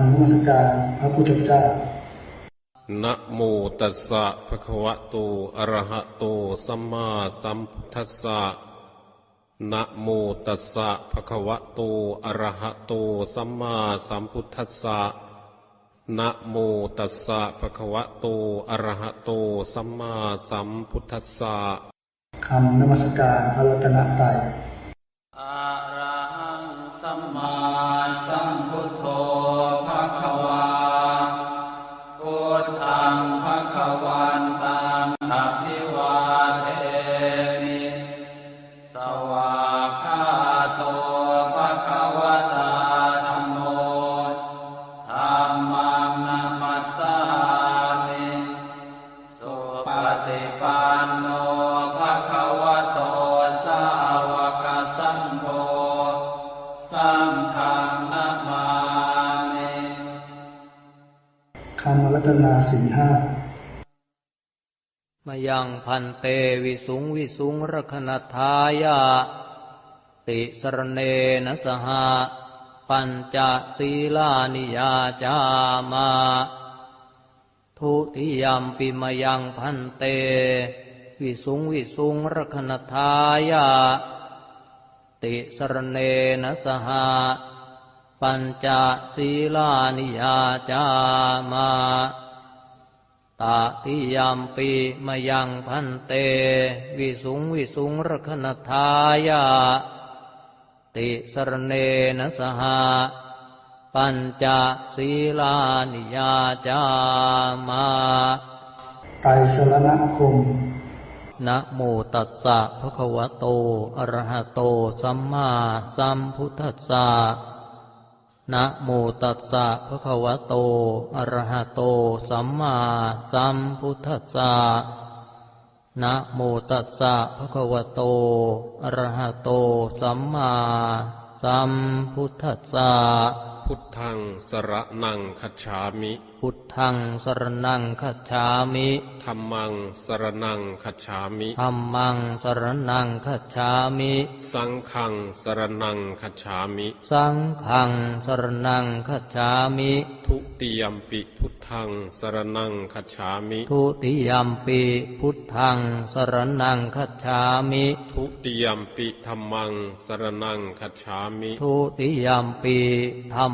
ำนมัสการพระพุทธเจ้านะโมตัสสะภะคะวะโต อะระหะโต สัมมาสัมพุทธัสสะนะโมตัสสะภะคะวะโต อะระหะโต สัมมาสัมพุทธัสสะนะโมตัสสะภะคะวะโต อะระหะโต สัมมาสัมพุทธัสสะคำนมัสการพระรัตนตรัยอะระหังสัมมาสัมพุทโธ ตนาสินห้ามายังพันเตวิสุงวิสุงรคณทายาติสรเนนะสหะปัญจศีลานิยาจามา ทุติยมปิมายังพันเต วิสุงวิสุงรคณทายาติสรเนนะสหะ ปัญจศีลานิยาจามาตาทิยามปีมายังพันเต วิสุงวิสุงรคณทายาติสรเนนะสหะปัญจศีลานิยาจามาไตรสรณคมนะโมตัสสะภะคะวะโต อะระหะโต สัมมาสัมพุทธัสสะ นะโมตัสสะภะคะวะโต อะระหะโต สัมมาสัมพุทธัสสะ นะโมตัสสะภะคะวะโต อะระหะโต สัมมาสัมพุทธัสสะ พุทธังสระนังคัจฉามิ พุทธังสรนังคัจฉามิธัมมังสระนังคัจฉามิธัมมังสรนังคัจฉามิ สังฆังสระนังคัจฉามิ สังฆังสรนังคัจฉามิ ทุติยมปิพุทธังสรนังคัจฉามิ ทุติยมปีพุทธังสรนังคัจฉามิ ทุติยมปิธรรมังสรนังคัจฉามิ ทุติยมปีธรร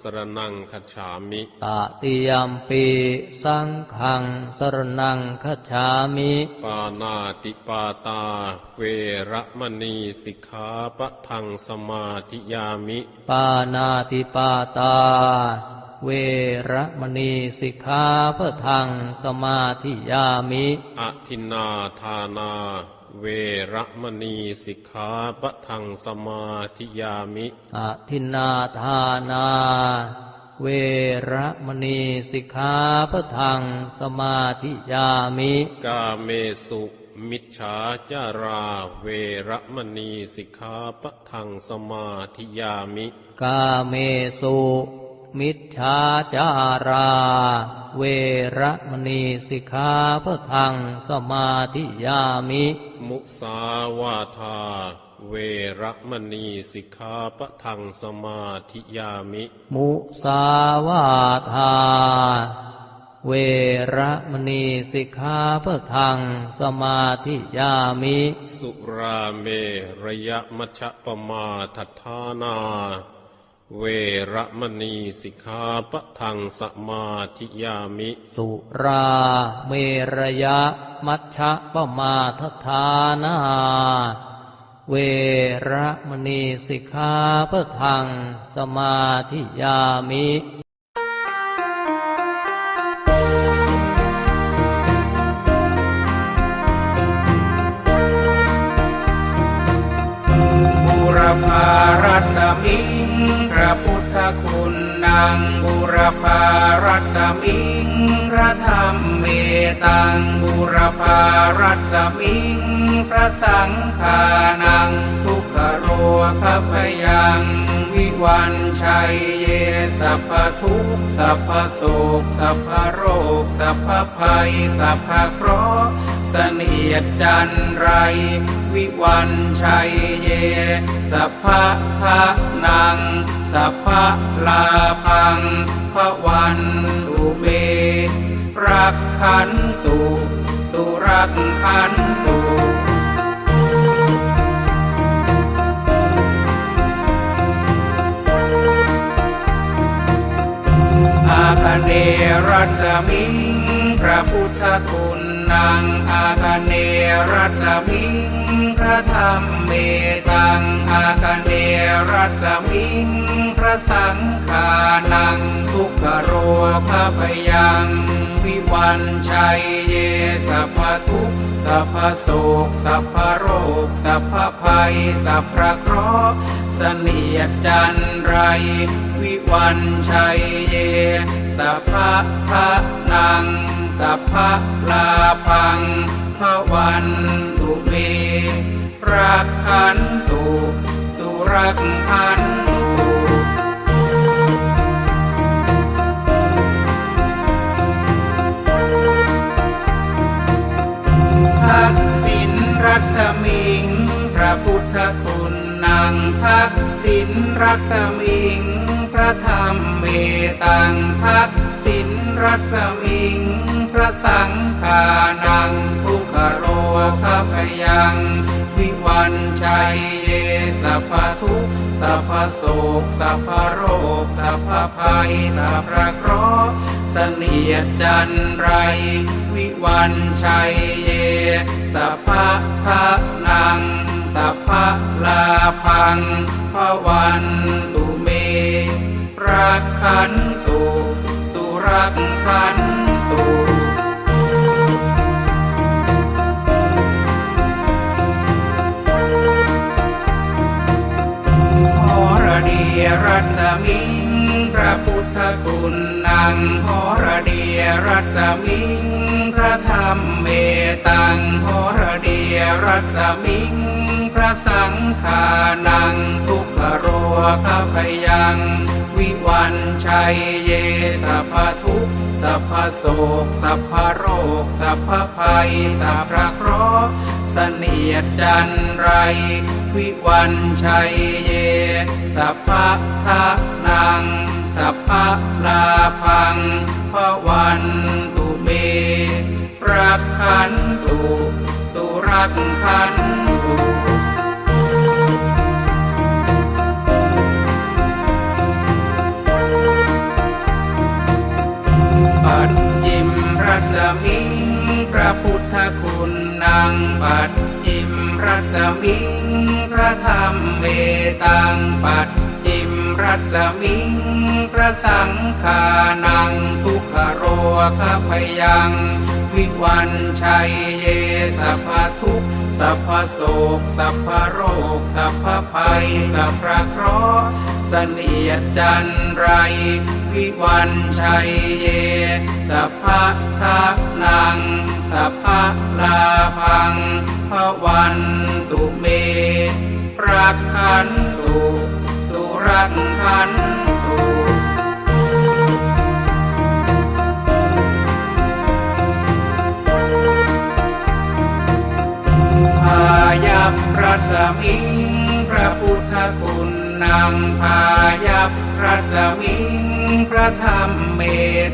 สรนังคัจฉามิตติยมปีสังฆังสรนังคัจฉามิ ปานาติปาตา เวระมณีสิกขาปะทังสมาธิยามิ ปานาติปาตา เวระมณีสิกขาพะทังสมาธิยามิอทินนาทานา เวระมณีสิกขาปะทังสมาธิยามิอทินนาทานา เวระมณีสิกขาพะทังสมาธิยามิ กาเมสุมิจฉาจารา เวระมณีสิกขาปะทังสมาธิยามิ กาเมสุ มิจฉาจารา เวระมณีสิกขาพะทังสมาธิยามิ มุสาวาทา เวระมณีสิกขาปะทังสมาธิยามิ มุสาวาทา เวระมณีสิกขาพะทังสมาธิยามิ สุราเมระยะมัชฌะปมาทัฏฐานา เวระมณีสิกขาปะทังสมาธิยามิ สุราเมรยะมัชฌะปมาทฐานาเวระมณีสิกขาพะทังสมาธิยามิบุรพารัศมิงพ ระพุทธคุณนางบุรพารัศมิง พระธรรมเมตังบุรพารัศมิง พระสังฆานัง ทุกขโรคพยัง วิวันชัยเยสัพพทุกสัพพโศกสัพพโรคสัพพภัยสัพพเคราะห์ สนียดจันไร วิวันชัยเย สัพพะทะนัง สัพพะลาพังพระวันตุเม รักขันตุ สุรักขันตุอาคเนรัสมิงพระพุทธคุณ นางอาคเนรัสมิงพระธรรมเมตังอาคเนรัสมิงพระสังฆานังทุกขโรคพยังวิวันชัยเยสัพทุกสัพโศกสัพโรคสัพภัยสัพพะเคราะห์เสนียดจันไรวิวันชัยเยสัพพะทะนัง สัพพะลาพังพระวันตุเมรักขันตุสุรักขันตุทักษิณรัศมิง พระพุทธคุณนางทักษิณรัศมิง พระธรรมเมตังทักษ รัศมิง พระสังฆานัง ทุกขโรคพยัง วิวันชัยเยสัพพทุกสัพพโศกสัพพโรคสัพพภัยสัพพะเคราะห์เสนียดจันไร วิวันชัยเย สัพพะทะนัง สัพพะลาพังพระวันตุเมรักขันตุ รักขันตุหระดีรัศมิงพระพุทธคุณนางหระดีรัศมิงพระธรรมเมตังหระดีรัศมิงพระสังฆานังทุ ขโรคพยัง วิวันชัยเยสัพพทุกสัพพโศกสัพพโรค สัพพภัย สัพพะเคราะห์เสนียดจันไร วิวันชัยเย สัพพะทะนัง สัพพะลาพังพระวันตุเมรักขันตุสุรักขัน ตุปัจจิมรัศมิงพระพุทธคุณนางปัจจิมรัศมิงพระธรรมเมตังปัจจิมรัศมิงพระสังฆานังทุกขโรคพยัง วิวันชัยเยสัพทุกสัพพโศกสัพพโรค สัพพภัย สัพพะเคราะห์เสนียดจันไร วิวันชัยเย สัพพะทะนัง สัพพะลาพังพระวันตุเมรักขันตุสุรักขันตุพายัพรัสมิงพระพุทธคุณนางพายัพรัสมิง พระธรรมเม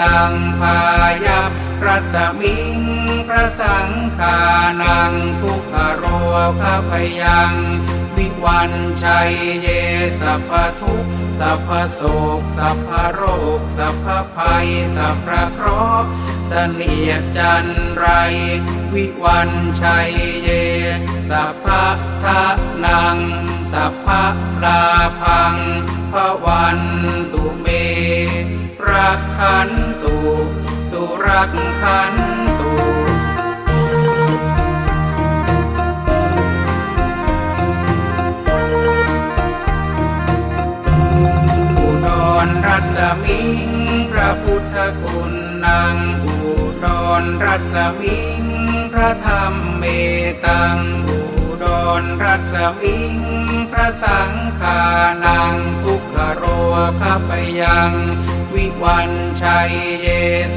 ตังพายัพรัสมิงพระสังฆานังทุกขโรคพยัง วิวันชัยเยสัพพทุกสัพพโศกสัพพโรคสัพพภัยสัพพะเคราะห์เสนียดจันไร วิวันชัยเยสัพพะทะนังสัพพะลาพังพระวัน รักขันตุอุดรรัศมิง พระพุทธคุณนางอุดรรัศมิง พระธรรมเมตังอุดรรัศมิง พระสังฆานังทุก ขโรคพยัง วิวันชัยเย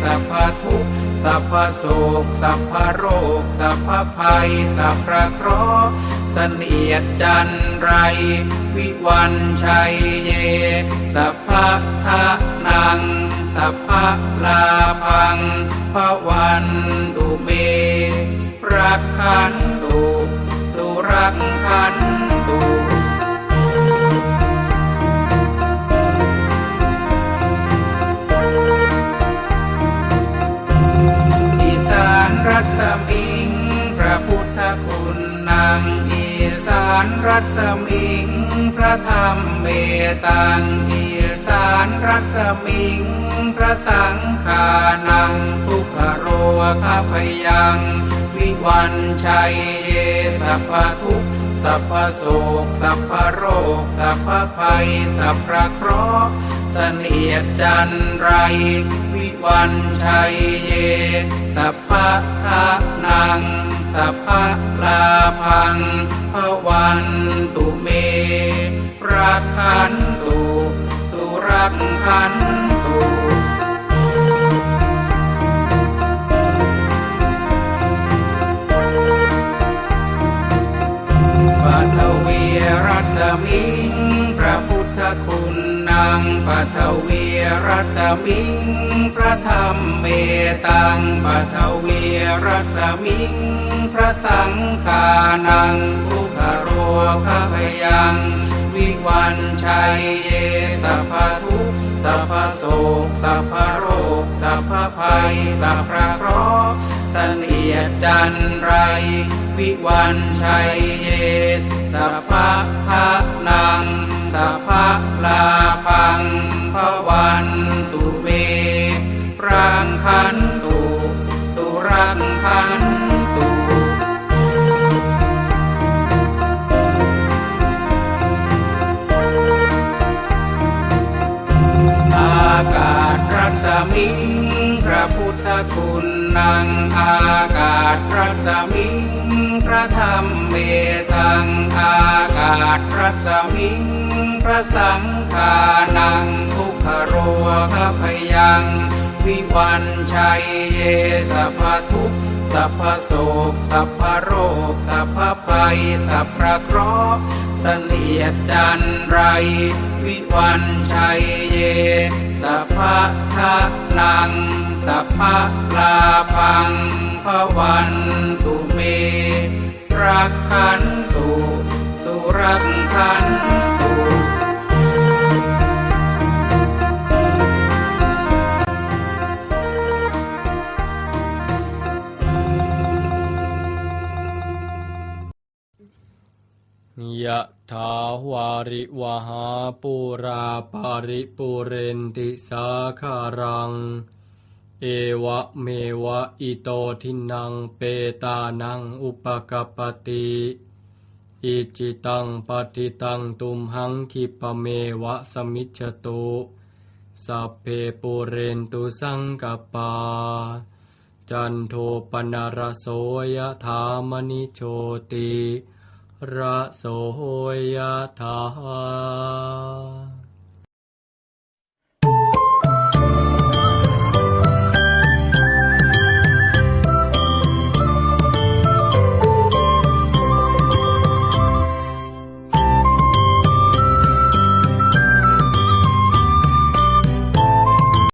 สัพพทุกสัพพโศกสัพพโรค สัพพภัย สัพพะเคราะห์เสนียดจันไร วิวันชัยเย สัพพะทะนัง สัพพะลาพังพระวันตุเมรักขันานรัศมิง พระธรรมเมตังอีสานรัศมิง พระสังฆานัง ทุกขโรคพยัง วิวันชัยเยสัพพทุกสัพพโศกสัพพโรค สัพพภัย สัพพะเคราะห์เสนียดจันไร วิวันชัยเย สัพพะทะนัง สัพพะลาพังพระวันตุเม รักขันตุสุรักขันตุ มิง พระธรรมเมตังปัทวีรัศมิง พระสังฆานังทุกขโรคพยัง วิวันชัยเยสัพพทุกสัพพโศกสัพพโรคสัพพภัยสัพพะเคราะห์เนียดจันไร วิวันชัยเยสัพพะทะนังสัพพะลาพังพระวันตุ รังคันตุสุรังคันตุอากาศรัศมิงพระพุทธคุณนางอากาศรัศมิงพระธรรมเมตังอากาศรัศมิงพระสังฆานังทุกขโรคพยัง วิวันชัยเยสัพพทุกสัพพโศกสัพพโรคสัพพภัยสัพพะเคราะห์เสนียดจันไร วิวันชัยเยสัพพะทะนัง สัพพะลาพังพะวันตุเมรักขันตุสุรักขันตุ ยะถาวาริวหาปูราปาริปูเรนติสาคารัง เอวะเมวะอิโตทินังเปตานังอุปกปปติอิจิตังปฏิตังตุมหังคิปะเมวะสมิจฉตุสัพเพปูเรนตุสังกปา จันโทปนารโสยถามณิโชติ ระโสยธา